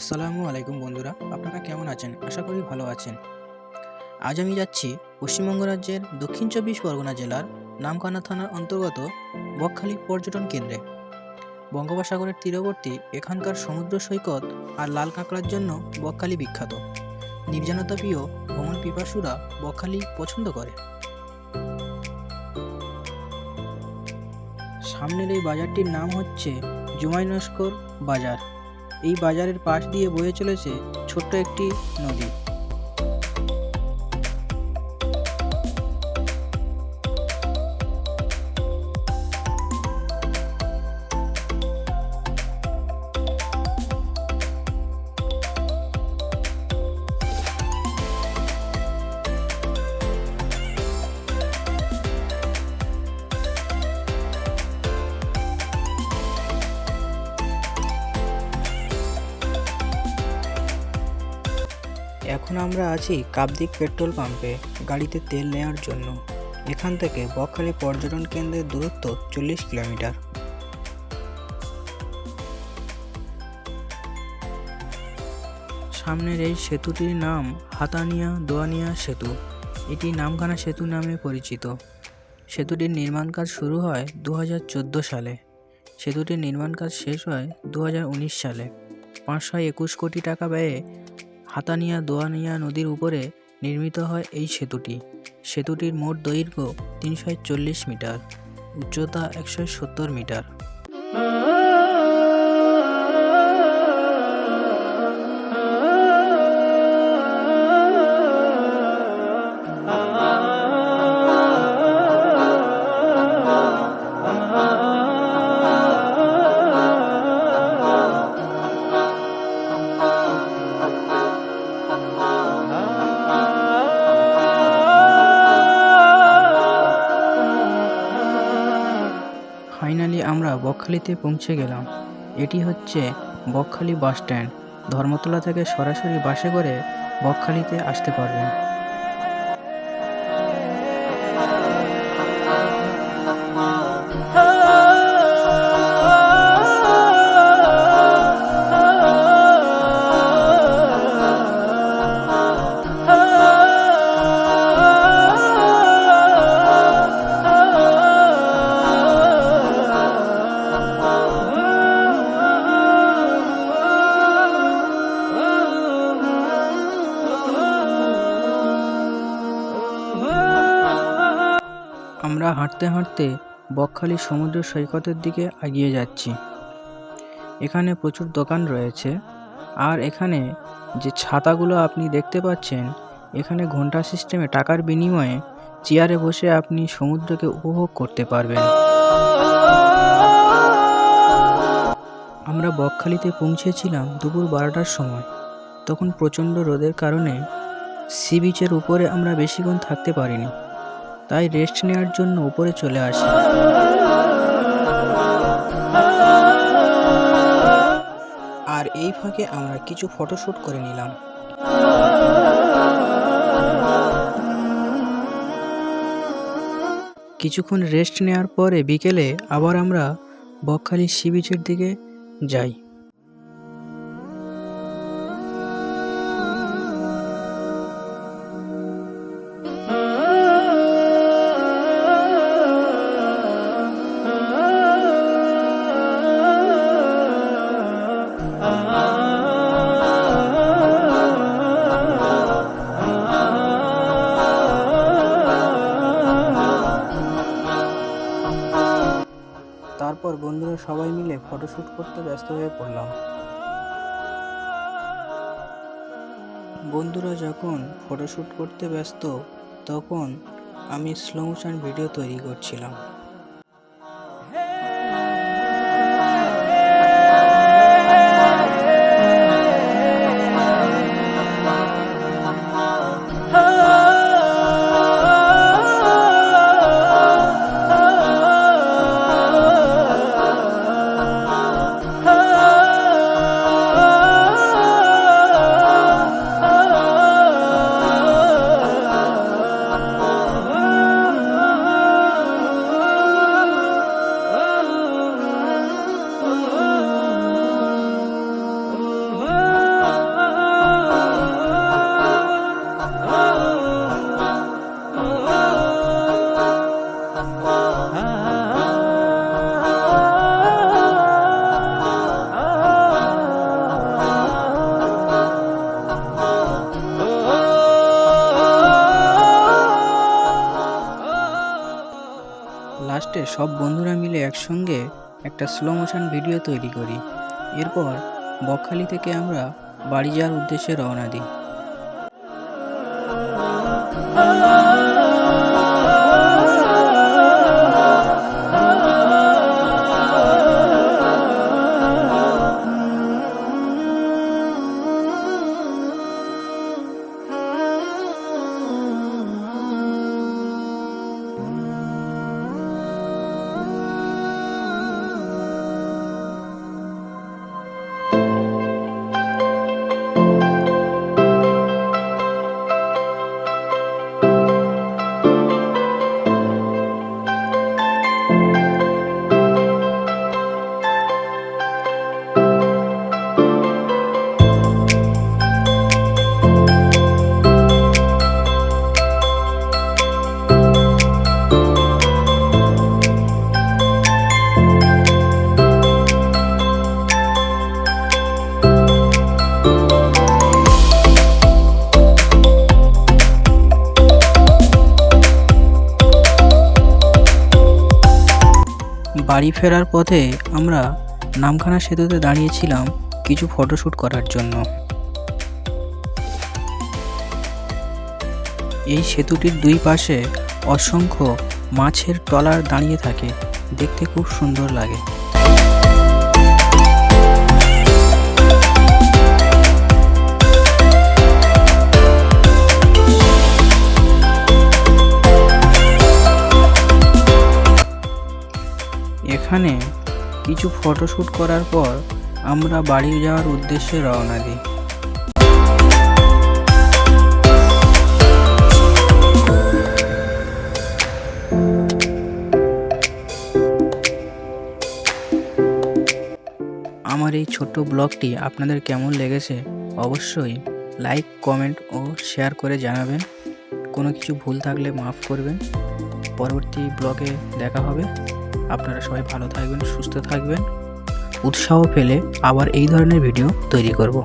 আসসালামু আলাইকুম বন্ধুরা, আপনারা কেমন আছেন? আশা করি ভালো আছেন। আজ আমি যাচ্ছি পশ্চিমবঙ্গ রাজ্যের দক্ষিণ চব্বিশ পরগনা জেলার নামখানা থানার অন্তর্গত বকখালি পর্যটন কেন্দ্রে। বঙ্গোপসাগরের তীরবর্তী এখানকার সমুদ্র সৈকত আর লাল কাঁকড়ার জন্য বকখালি বিখ্যাত। নির্জনতা প্রিয় ভ্রমণ পিপাসুরা বকখালি পছন্দ করে। সামনের এই বাজারটির নাম হচ্ছে জুমাইনস্কর বাজার। এই বাজারের পাশ দিয়ে বয়ে চলেছে ছোট্ট একটি নদী। এখন আমরা আছি কাপদিক পেট্রোল পাম্পে গাড়িতে তেল নেওয়ার জন্য। এখান থেকে বকখালি পর্যটন কেন্দ্রের দূরত্ব চল্লিশ কিলোমিটার। সামনের এই সেতুটির নাম হাতানিয়া দোয়ানিয়া সেতু। এটি নামখানা সেতু নামে পরিচিত। সেতুটির নির্মাণ কাজ শুরু হয় দু হাজার চোদ্দ সালে। সেতুটির নির্মাণ কাজ শেষ হয় দু হাজার উনিশ সালে। পাঁচশো একুশ কোটি টাকা ব্যয়ে হাতানিয়া দোয়ানিয়া নদীর উপরে নির্মিত হয় এই সেতুটি। সেতুটির মোট দৈর্ঘ্য তিনশো চল্লিশ মিটার, উচ্চতা একশো সত্তর মিটার। বকখালিতে পৌঁছে গেলাম। এটি হচ্ছে বকখালি বাস স্ট্যান্ড ধর্মতলা থেকে সরাসরি বাসে করে বকখালিতে আসতে পারবেন। আমরা হাঁটতে হাঁটতে বকখালি সমুদ্র সৈকতের দিকে এগিয়ে যাচ্ছি। এখানে প্রচুর দোকান রয়েছে আর এখানে যে ছাতাগুলো আপনি দেখতে পাচ্ছেন, এখানে ঘণ্টা সিস্টেমে টাকার বিনিময়ে চেয়ারে বসে আপনি সমুদ্রকে উপভোগ করতে পারবেন। আমরা বকখালিতে পৌঁছেছিলাম দুপুর বারোটার সময়। তখন প্রচণ্ড রোদের কারণে সি বিচের উপরে আমরা বেশিক্ষণ থাকতে পারিনি। তাই রেস্ট নেওয়ার জন্য উপরে চলে আসি। আর এই ফাঁকে আমরা কিছু ফটোশ্যুট করে নিলাম। কিছুক্ষণ রেস্ট নেওয়ার পরে বিকেলে আবার আমরা বকখালি সি বিচের দিকে যাই। মিলে ফটোশ্যুট করতে ব্যস্ত হয়ে পড়লাম। বন্ধুরা, যখন ফটোশ্যুট করতে ব্যস্ত, তখন আমি স্লো মোশন ভিডিও তৈরি করছিলাম। সব বন্ধুরা মিলে একসঙ্গে একটা স্লো মোশন ভিডিও তৈরি করি। এরপর বকখালি থেকে আমরা বাড়ি যাওয়ার উদ্দেশ্যে রওনা দিই। বাড়ি ফেরার পথে আমরা নামখানা সেতুতে দাঁড়িয়েছিলাম কিছু ফটোশ্যুট করার জন্য। এই সেতুটির দুই পাশে অসংখ্য মাছের ট্রলার দাঁড়িয়ে থাকে। দেখতে খুব সুন্দর লাগে। এখানে কিছু ফটোশ্যুট করার পর আমরা বাড়ি যাওয়ার উদ্দেশ্যে রওনা দিই। আমার এই ছোট্ট ব্লগটি আপনাদের কেমন লেগেছে অবশ্যই লাইক, কমেন্ট ও শেয়ার করে জানাবেন। কোনো কিছু ভুল থাকলে মাফ করবেন। পরবর্তী ব্লগে দেখা হবে। আপনারা সবাই ভালো থাকবেন সুস্থ থাকবেন। উৎসাহ পেলে আবার এই ধরনের ভিডিও তৈরি করব।